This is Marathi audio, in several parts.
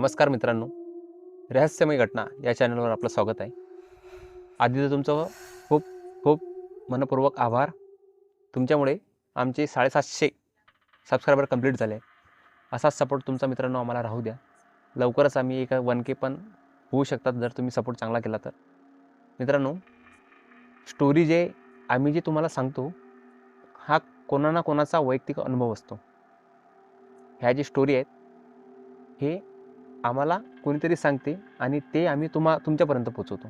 नमस्कार मित्रांनो. रहस्यमय घटना या चॅनलवर आपलं स्वागत आहे. आधी तर तुमचं खूप खूप मनपूर्वक आभार. तुमच्यामुळे आमचे साडेसातशे सबस्क्रायबर कंप्लीट झाले. असाच सपोर्ट तुमचा मित्रांनो आम्हाला राहू द्या. लवकरच आम्ही एक वन के पण होऊ शकतात जर तुम्ही सपोर्ट चांगला केला तर. मित्रांनो स्टोरी जे आम्ही जे तुम्हाला सांगतो हा कोणा ना कोणाचा वैयक्तिक अनुभव असतो. ह्या जी स्टोरी आहेत हे आम्हाला कोणीतरी सांगते आणि ते आम्ही तुम्हा तुमच्यापर्यंत पोचवतो.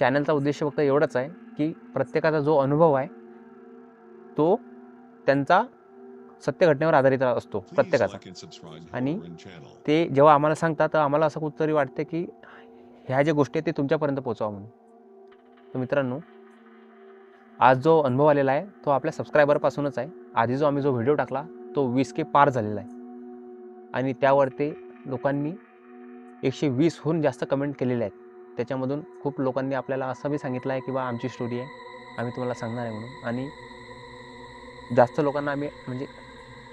चॅनलचा उद्देश फक्त एवढाच आहे की प्रत्येकाचा जो अनुभव आहे तो त्यांचा सत्य घटनेवर आधारित असतो प्रत्येकाचा. आणि ते जेव्हा आम्हाला सांगतात तर आम्हाला असं कुठंतरी वाटतं की ह्या ज्या गोष्टी आहेत ते तुमच्यापर्यंत पोचवा म्हणून. तर मित्रांनो आज जो अनुभव आलेला आहे तो आपल्या सबस्क्रायबरपासूनच आहे. आधी जो आम्ही जो व्हिडिओ टाकला तो वीस के पार झालेला आहे. आणि त्यावर ते लोकांनी एकशे वीसहून जास्त कमेंट केलेले आहेत. त्याच्यामधून खूप लोकांनी आपल्याला असं बी सांगितलं आहे की बा आमची स्टोरी आहे. आम्ही तुम्हाला सांगणार आहे म्हणून. आणि जास्त लोकांना आम्ही म्हणजे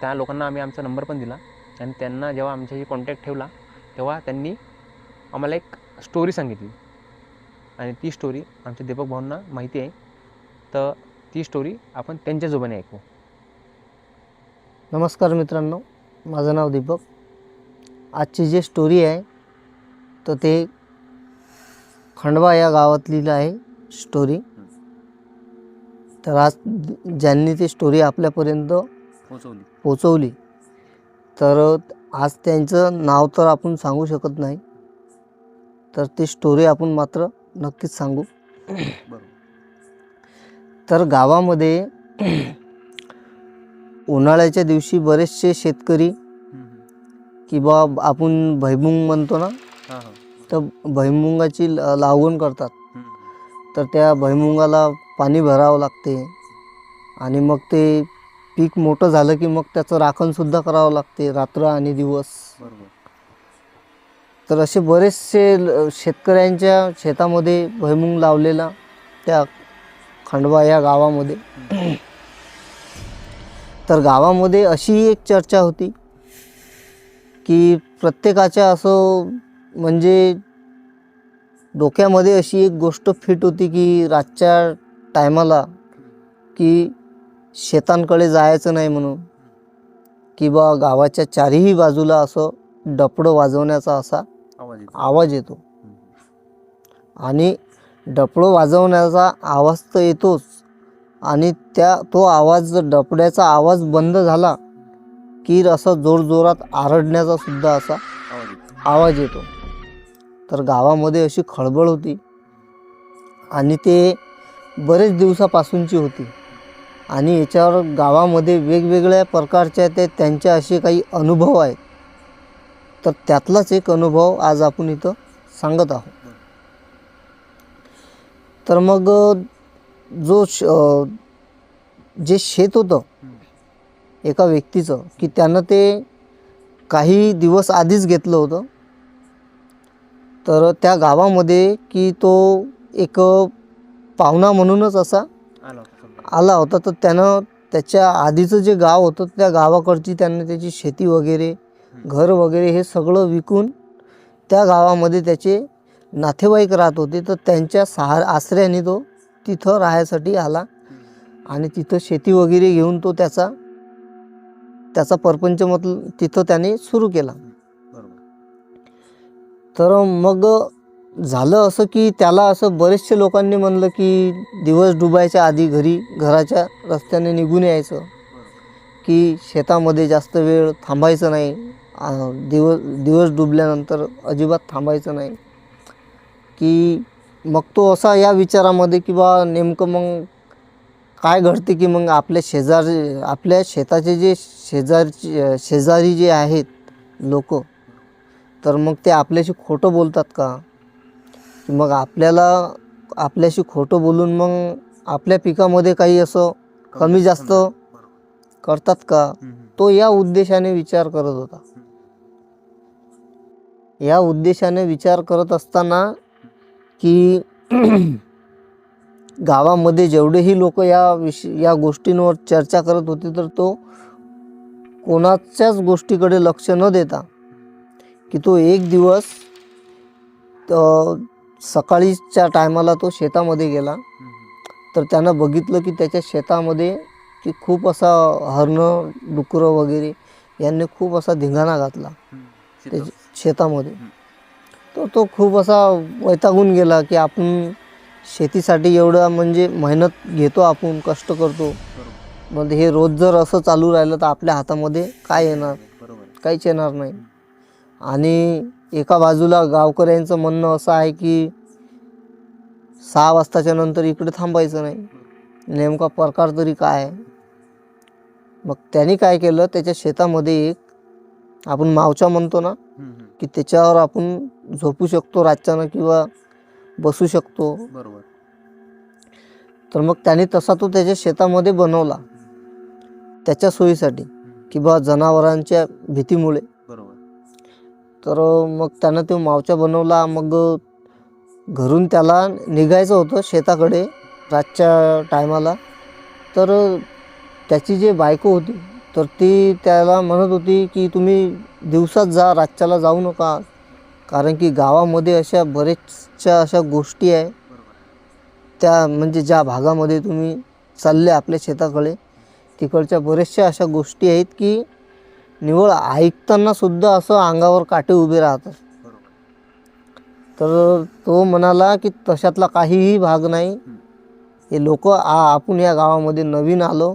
त्या लोकांना आम्ही आमचा नंबर पण दिला. आणि त्यांना जेव्हा आमच्याशी कॉन्टॅक्ट ठेवला तेव्हा त्यांनी आम्हाला एक स्टोरी सांगितली. आणि ती स्टोरी आमच्या दीपक भाऊंना माहिती आहे. तर ती स्टोरी आपण त्यांच्या जोबाने ऐकू. नमस्कार मित्रांनो माझं नाव दीपक. आजची जी स्टोरी आहे तर ते खंडवा या गावातली आहे स्टोरी तर आज ज्यांनी ती स्टोरी आपल्यापर्यंत पोचवली पोचवली तर आज त्यांचं नाव तर आपण सांगू शकत नाही तर ती स्टोरी आपण मात्र नक्कीच सांगू. तर गावामध्ये उन्हाळ्याच्या दिवशी बरेचसे शेतकरी किंवा आपण भैमुंग म्हणतो ना हां हां. तर भैमुंगाची ल- लागवण करतात. तर त्या भैमुंगाला पाणी भरावं लागते आणि मग ते पीक मोठं झालं की मग त्याचं राखणसुद्धा करावं लागते रात्र आणि दिवस. बरोबर. तर असे बरेचसे ल- शेतकऱ्यांच्या शेतामध्ये भैमुंग लावलेला त्या खंडवा या गावामध्ये. तर गावामध्ये अशी एक चर्चा होती. की प्रत्येकाच्या असं म्हणजे डोक्यामध्ये अशी एक गोष्ट फिट होती की रातच्या टायमाला की शेतांकडे जायचं नाही म्हणून. किंवा गावाच्या चारही बाजूला असं डपडं वाजवण्याचा असा आवाज येतो. आणि डपडं वाजवण्याचा आवाज तर येतोच. आणि त्या तो आवाज डपड्याचा आवाज बंद झाला की असं जोरजोरात आरडण्याचा सुद्धा असा आवाज येतो. तर गावामध्ये अशी खळबळ होती आणि ते बरेच दिवसापासूनची होती. आणि याच्यावर गावामध्ये वेगवेगळ्या प्रकारच्या ते त्यांचे असे काही अनुभव आहेत. तर त्यातलाच एक अनुभव आज आपण इथं सांगत आहोत. तर मग जो श जे शेत होतं एका व्यक्तीचं की त्यानं ते काही दिवस आधीच घेतलं होतं. तर त्या गावामध्ये की तो एक पाहुणा म्हणूनच असा आला होता तर त्यानं त्याच्या आधीचं जे गाव होतं त्या गावाकडची त्यानं त्याची शेती वगैरे घर वगैरे हे सगळं विकून त्या गावामध्ये त्याचे नातेवाईक राहत होते. तर त्यांच्या सहा आसऱ्याने तो तिथं राहायसाठी आला. आणि तिथं शेती वगैरे घेऊन तो त्याचा त्याचा परपंच मतल तिथं त्याने सुरू केला. तर मग झालं असं की त्याला असं बरेचसे लोकांनी म्हणलं की दिवस डुबायच्या आधी घरी घराच्या रस्त्याने निघून यायचं. की शेतामध्ये जास्त वेळ थांबायचं नाही. दिवस दिवस डुबल्यानंतर अजिबात थांबायचं नाही. की मग तो असा या विचारामध्ये की बा नेमकं मग काय घडते की मग आपल्या शेजार आपल्या शेताचे जे शेजारचे शेजारी जे आहेत लोक तर मग ते आपल्याशी खोटं बोलतात का की? मग आपल्याला आपल्याशी खोटं बोलून मग आपल्या पिकामध्ये काही असं कमी जास्त करतात का? तो या उद्देशाने विचार करत होता. या उद्देशाने विचार करत असताना की गावामध्ये जेवढेही लोक या विष या गोष्टींवर चर्चा करत होते तर तो कोणाच्याच गोष्टीकडे लक्ष न देता की तो एक दिवस सकाळीच्या टायमाला तो शेतामध्ये गेला. तर त्यानं बघितलं की त्याच्या शेतामध्ये की खूप असा हरणं डुकरं वगैरे यांनी खूप असा धिंगाणा घातला. त्याच्या शेतामध्ये. तर तो खूप असा वैतागून गेला की आपण शेतीसाठी एवढं म्हणजे मेहनत घेतो आपण कष्ट करतो. मग हे रोज जर असं चालू राहिलं तर आपल्या हातामध्ये काय येणार? काहीच येणार नाही. आणि एका बाजूला गावकऱ्यांचं म्हणणं असं आहे की सहा वाजताच्या नंतर इकडे थांबायचं नाही. नेमका प्रकार तरी काय आहे? मग त्यांनी काय केलं? त्याच्या शेतामध्ये एक आपण मावचा म्हणतो ना की त्याच्यावर आपण झोपू शकतो रातच्यानं किंवा बसू शकतो. बरोबर. तर मग त्याने तसा तो त्याच्या शेतामध्ये बनवला. त्याच्या सोयीसाठी. की बा जनावरांच्या भीतीमुळे. बरोबर. तर मग त्यानं तो मावचा बनवला. मग घरून त्याला निघायचं होतं शेताकडे रातच्या टायमाला. तर त्याची जी बायको होती तर ती त्याला म्हणत होती की तुम्ही दिवसात जा रातच्याला जाऊ नका. कारण की गावामध्ये अशा बरेचशा अशा गोष्टी आहे. त्या म्हणजे ज्या भागामध्ये तुम्ही चालले आपल्या शेताकडे तिकडच्या बऱ्याचशा अशा गोष्टी आहेत की निवळ ऐकताना सुद्धा असं अंगावर काटे उभे राहतात. तर तो म्हणाला की तशातला काहीही भाग नाही. हे लोक आपण या गावामध्ये नवीन आलो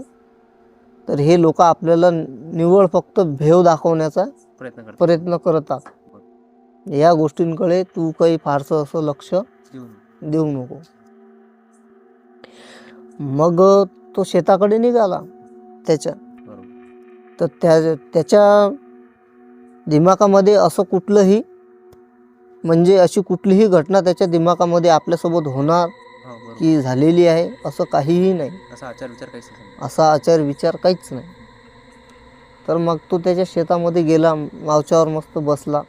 तर हे लोक आपल्याला निव्वळ फक्त भेव दाखवण्याचा प्रयत्न प्रयत्न करतात. या गोष्टींकडे तू काही फारसं असं लक्ष देऊ नको. मग तो शेताकडे निघाला त्याच्या. तर त्या त्याच्या दिमागामध्ये असं कुठलंही म्हणजे अशी कुठलीही घटना त्याच्या दिमागामध्ये आपल्यासोबत होणार हा की झालेली आहे असं काहीही नाही. असा आचार विचार काहीच नाही. असा आचार विचार काहीच नाही. तर मग तो त्याच्या शेतामध्ये गेला मावच्यावर मस्त बसला.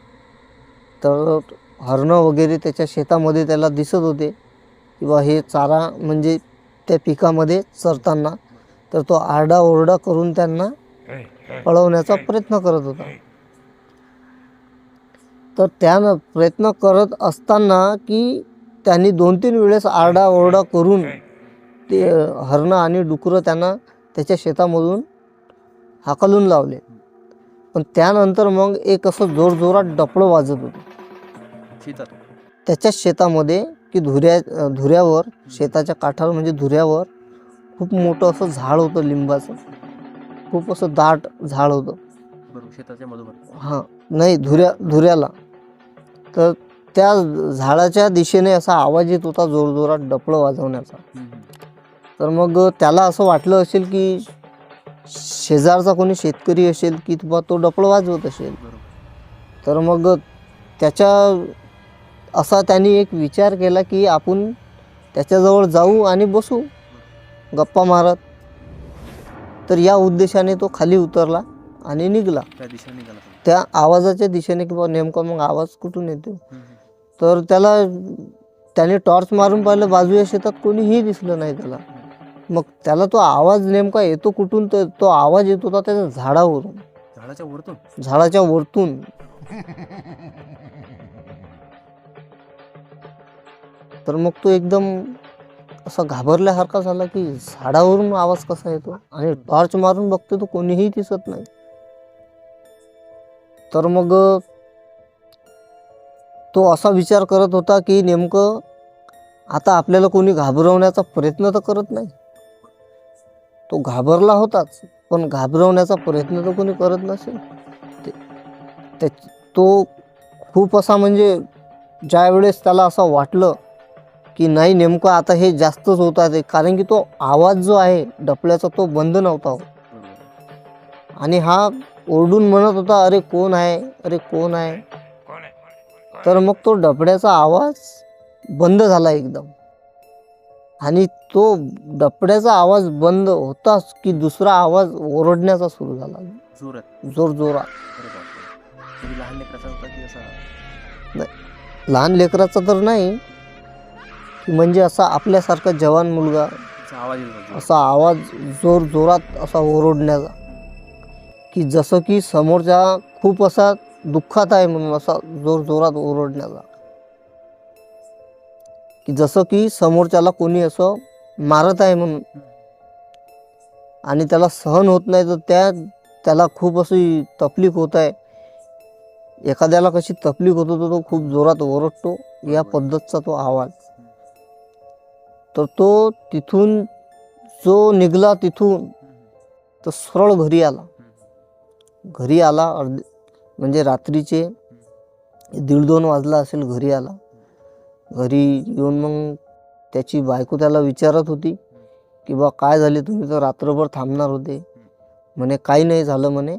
तर हरणं वगैरे त्याच्या शेतामध्ये त्याला दिसत होते. किंवा हे चारा म्हणजे त्या पिकामध्ये चरताना तर तो आरडाओरडा करून त्यांना पळवण्याचा प्रयत्न करत होता. तर त्यानं प्रयत्न करत असताना की त्यांनी दोन तीन वेळेस आरडाओरडा करून ते हरणं आणि डुकरं त्यांना त्याच्या शेतामधून हाकलून लावले. पण त्यानंतर मग एक असं जोरजोरात डपळं वाजत होतं. शेतात त्याच्याच शेतामध्ये की धुऱ्या धुऱ्यावर शेताच्या काठावर म्हणजे धुऱ्यावर खूप मोठं असं झाड होतं लिंबाचं. खूप असं दाट झाड होतं. बरोबर शेताच्या मधोमध. हां नाही धुऱ्या धुऱ्याला. तर त्या झाडाच्या दिशेने असा आवाज येत होता जोरजोरात डपळं वाजवण्याचा. तर मग त्याला असं वाटलं असेल की शेजारचा कोणी शेतकरी असेल की बा तो डपळं वाजवत असेल तर मग त्याच्या असा त्यांनी एक विचार केला की आपण त्याच्याजवळ जाऊ आणि बसू. गप्पा मारत. तर या उद्देशाने तो खाली उतरला आणि निघाला. त्या दिशेने आवाजाच्या दिशेने किंवा नेमका मग आवाज कुठून येतो. तर त्याला त्याने टॉर्च मारून पाहिलं बाजूच्या शेतात कोणीही दिसलं नाही त्याला. मग त्याला तो आवाज नेमका येतो कुठून? तर तो आवाज येत होता त्याच्या झाडावरून. झाडाच्या वरतून? झाडाच्या वरतून. तर मग तो एकदम असा घाबरल्यासारखा झाला की झाडावरून आवाज कसा येतो? आणि टॉर्च मारून बघतो तो कोणीही दिसत नाही. तर मग तो असा विचार करत होता की नेमकं आता आपल्याला कोणी घाबरवण्याचा प्रयत्न तर करत नाही. तो घाबरला होताच पण घाबरवण्याचा प्रयत्न तर कोणी करत नसेल. ते त्या तो खूप असा म्हणजे ज्या वेळेस त्याला असं वाटलं की नाही नेमकं आता हे जास्तच होत आहे कारण की तो आवाज जो आहे डपल्याचा तो बंद नव्हता हो आणि हा ओरडून म्हणत होता अरे कोण आहे? अरे कोण आहे? तर मग तो डपड्याचा आवाज बंद झाला एकदम. आणि तो डपड्याचा आवाज बंद होताच की दुसरा आवाज ओरडण्याचा सुरू झाला. जोरात. जोर जोरात. अरे बापरे. लहान लेकराचा होता की असा? लहान लेकराचा तर नाही. की म्हणजे असा आपल्यासारखा जवान मुलगा. असा आवाज येत होता. जोरात. असा आवाज जोर जोरात असा ओरडण्याचा. की जसं की समोरच्या खूप असा दुःखात आहे म्हणून असा जोर जोरात ओरडण्याला की जसं की समोरच्याला कोणी असं मारत आहे म्हणून आणि त्याला सहन होत नाही तर त्या त्याला खूप अशी तकलीफ होत आहे. एखाद्याला कशी तकलीफ होतो तर तो खूप जोरात ओरडतो. या पद्धतचा तो आवाज. तर तो तिथून जो निघला तिथून तर सरळ घरी आला. घरी आला अर्धे म्हणजे रात्रीचे दीड दोन वाजला असेल घरी आला. घरी येऊन मग त्याची बायको त्याला विचारत होती की बा काय झाले? तुम्ही तर रात्रभर थांबणार होते. म्हणे काही नाही झालं म्हणे.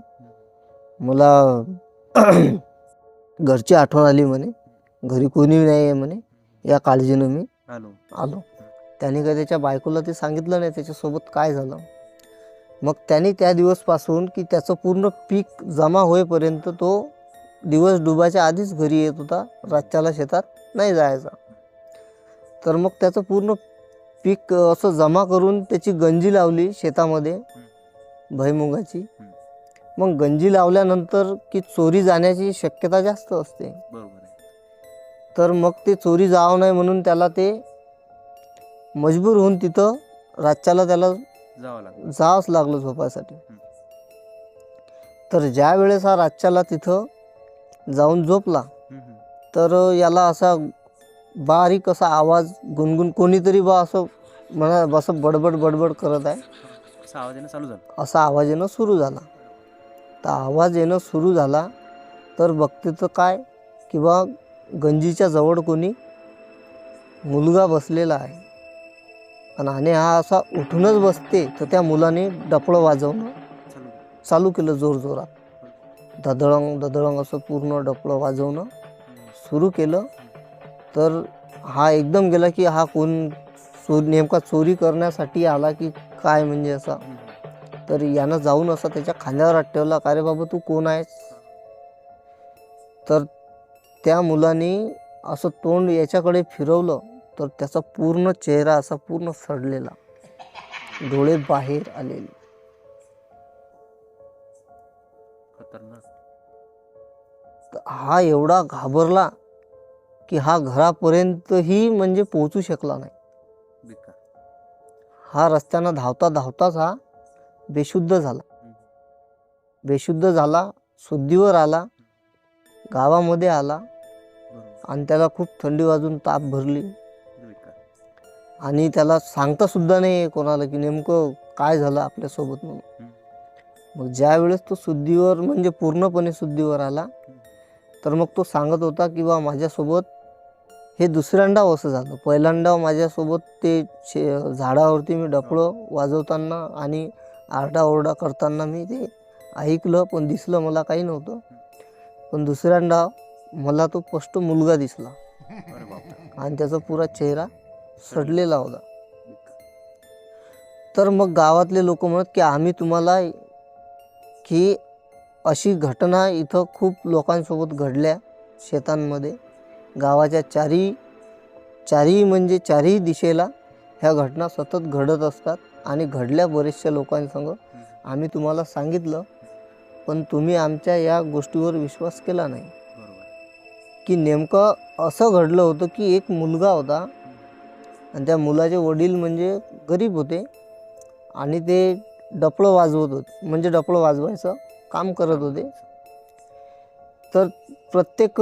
मला घरची आठवण आली म्हणे. घरी कोणी नाही आहे म्हणे. या काळजीनं मी आलो. आलो. त्याने काय त्याच्या बायकोला ते सांगितलं नाही त्याच्यासोबत काय झालं? मग त्याने त्या दिवसपासून की त्याचं पूर्ण पीक जमा होईपर्यंत तो दिवस डुबाच्या आधीच घरी येत होता. रातच्याला शेतात नाही जायचा. तर मग त्याचं पूर्ण पीक असं जमा करून त्याची गंजी लावली शेतामध्ये भैमुगाची मग गंजी लावल्यानंतर की चोरी जाण्याची शक्यता जास्त असते. बरोबर तर मग ते चोरी जावं नाही म्हणून त्याला ते मजबूर होऊन तिथं रातच्याला त्याला जावं लागलं. जावंच लागलं झोपायसाठी. तर ज्या वेळेस हा रातच्याला तिथं जाऊन झोपला तर याला असा बारीक असा आवाज गुणगुण कोणीतरी बा असं म्हणा असं बडबड बडबड करत आहे. असा आवाज येणं चालू झालं. असा आवाज येणं सुरू झाला. तर आवाज येणं सुरू झाला तर बघते तर काय किंवा गंजीच्या जवळ कोणी मुलगा बसलेला आहे. आणि आणि हा असा उठूनच बसते तर त्या मुलाने डपळं वाजवणं चालू चालू केलं जोरजोरात. धदळंग धदळंग असं पूर्ण डपळं वाजवणं सुरू केलं. तर हा एकदम गेला की हा कोण चो नेमका चोरी करण्यासाठी आला की काय म्हणजे असा? तर यानं जाऊन असं त्याच्या खांद्यावर हात ठेवला का रे बाबा तू कोण आहेस? तर त्या मुलाने असं तोंड याच्याकडे फिरवलं तर त्याचा पूर्ण चेहरा असा पूर्ण सडलेला. डोळे बाहेर आलेले. हा एवढा घाबरला की हा घरापर्यंतही म्हणजे पोहोचू शकला नाही. हा रस्त्यानं धावता धावताच हा बेशुद्ध झाला. बेशुद्ध झाला शुद्धीवर आला गावामध्ये आला आणि त्याला खूप थंडी वाजून ताप भरली. आणि त्याला सांगता सुद्धा नाही कोणाला की नेमकं काय झालं आपल्यासोबत म्हणून. मग ज्या वेळेस तो शुद्धीवर म्हणजे पूर्णपणे शुद्धीवर आला तर मग तो सांगत होता की बा माझ्यासोबत हे दुसऱ्यांदा असं झालं. पहिल्यांदा माझ्यासोबत ते शे झाडावरती मी डफळं वाजवताना आणि आरडाओरडा करताना मी ते ऐकलं पण दिसलं मला काही नव्हतं. पण दुसऱ्यांदा मला तो स्पष्ट मुलगा दिसला. आणि त्याचा पुरा चेहरा सडलेला होता. तर मग गावातले लोक म्हणत की आम्ही तुम्हाला की अशी घटना इथं खूप लोकांसोबत घडल्या शेतांमध्ये. गावाच्या चारी चारी म्हणजे चारही दिशेला ह्या घटना सतत घडत असतात आणि घडल्या बरेचशा लोकांसंग आम्ही तुम्हाला सांगितलं पण तुम्ही आमच्या या गोष्टीवर विश्वास केला नाही. की नेमकं असं घडलं होतं की एक मुलगा होता आणि त्या मुलाचे वडील म्हणजे गरीब होते आणि ते डपळं वाजवत होते म्हणजे डपळं वाजवायचं काम करत होते. तर प्रत्येक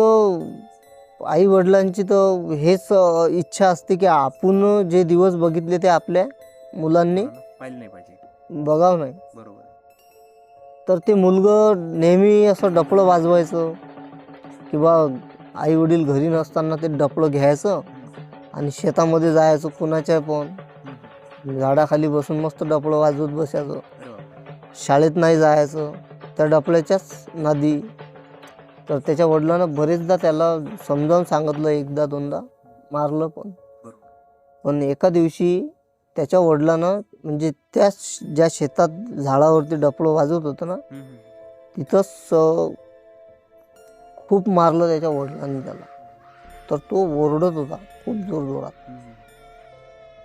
आई वडिलांची तर हेच इच्छा असते की आपण जे दिवस बघितले ते आपल्या मुलांनी पाहिलं नाही पाहिजे. बघावं नाही. बरोबर. तर ते मुलगं नेहमी असं डपळं वाजवायचं किंवा आई वडील घरी नसताना ते डपळं घ्यायचं आणि शेतामध्ये जायचं कुणाच्या पण. झाडाखाली बसून मस्त डपळं वाजवत बसायचं. शाळेत नाही जायचं. त्या डपळ्याच्याच नादी तर त्याच्या वडिलांना बरेचदा त्याला समजावून सांगितलं एकदा दोनदा. मारलं पण. पण एका दिवशी त्याच्या वडिलांना म्हणजे त्या ज्या शेतात झाडावरती डपळं वाजवत होतं ना तिथंच खूप मारलं त्याच्या वडिलांनी त्याला. तर तो ओरडत होता खूप जोर जोरात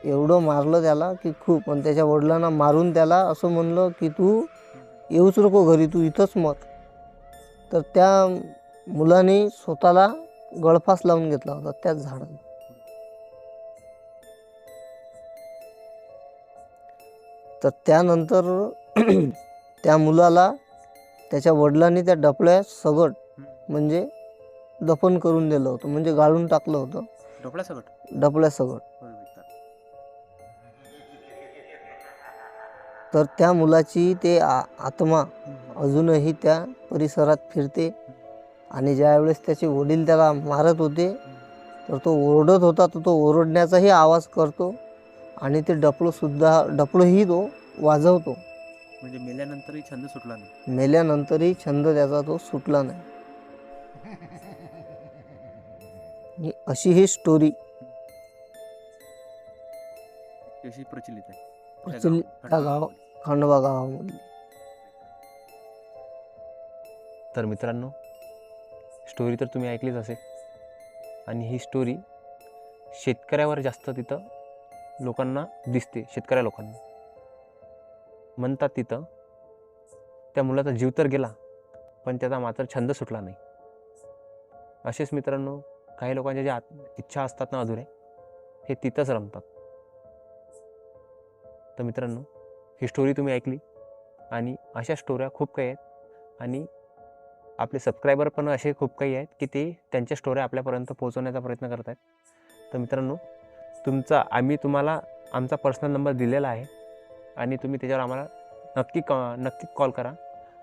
एवढं मारलं त्याला की खूप. पण त्याच्या वडिलांना मारून त्याला असं म्हणलं की तू येऊच नको घरी तू इथंच मर. तर त्या मुलाने स्वतःला गळफास लावून घेतला होता त्याच झाडाला तर त्यानंतर त्या मुलाला त्याच्या वडिलांनी त्या डपळ्या सगट म्हणजे दफन करून दिलं होतं म्हणजे गाळून टाकलं होतं. डोपळा सगट? डपळ्या सगट. तर त्या मुलाची ते आत्मा अजूनही त्या परिसरात फिरते आणि ज्यावेळेस त्याचे वडील त्याला मारत होते तर तो ओरडत होता तर तो ओरडण्याचाही आवाज करतो आणि ते डपळंसुद्धा डपळंही तो वाजवतो. म्हणजे मेल्यानंतरही छंद सुटला नाही. मेल्यानंतरही छंद त्याचा तो सुटला नाही. अशी ही स्टोरी प्रचलित आहे. प्रचलित गाव खंडोबा गावामध्ये. तर मित्रांनो स्टोरी तर तुम्ही ऐकलीच असेल. आणि ही स्टोरी शेतकऱ्यावर जास्त तिथं लोकांना दिसते शेतकऱ्या लोकांना. म्हणतात तिथं त्या मुलाचा जीव तर गेला पण त्याचा मात्र छंद सुटला नाही. असेच मित्रांनो काही लोकांच्या ज्या आत- इच्छा असतात ना अधुरे हे तिथंच रमतात. तर मित्रांनो ही स्टोरी तुम्ही ऐकली आणि अशा स्टोऱ्या खूप काही आहेत. आणि आपले सबस्क्रायबर पण असे खूप काही आहेत की ते त्यांच्या स्टोऱ्या आपल्यापर्यंत पोहोचवण्याचा प्रयत्न करत आहेत तर मित्रांनो तुमचा आम्ही तुम्हाला आमचा पर्सनल नंबर दिलेला आहे आणि तुम्ही त्याच्यावर आम्हाला नक्की क नक्की कॉल करा.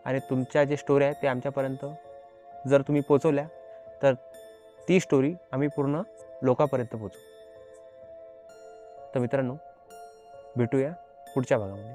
आणि तुमच्या जे स्टोरी आहेत ते आमच्यापर्यंत जर तुम्ही पोचवल्या तर ती स्टोरी आम्ही पूर्ण लोकांपर्यंत पोचू तर मित्रांनो भेटूया पुढच्या भागामध्ये.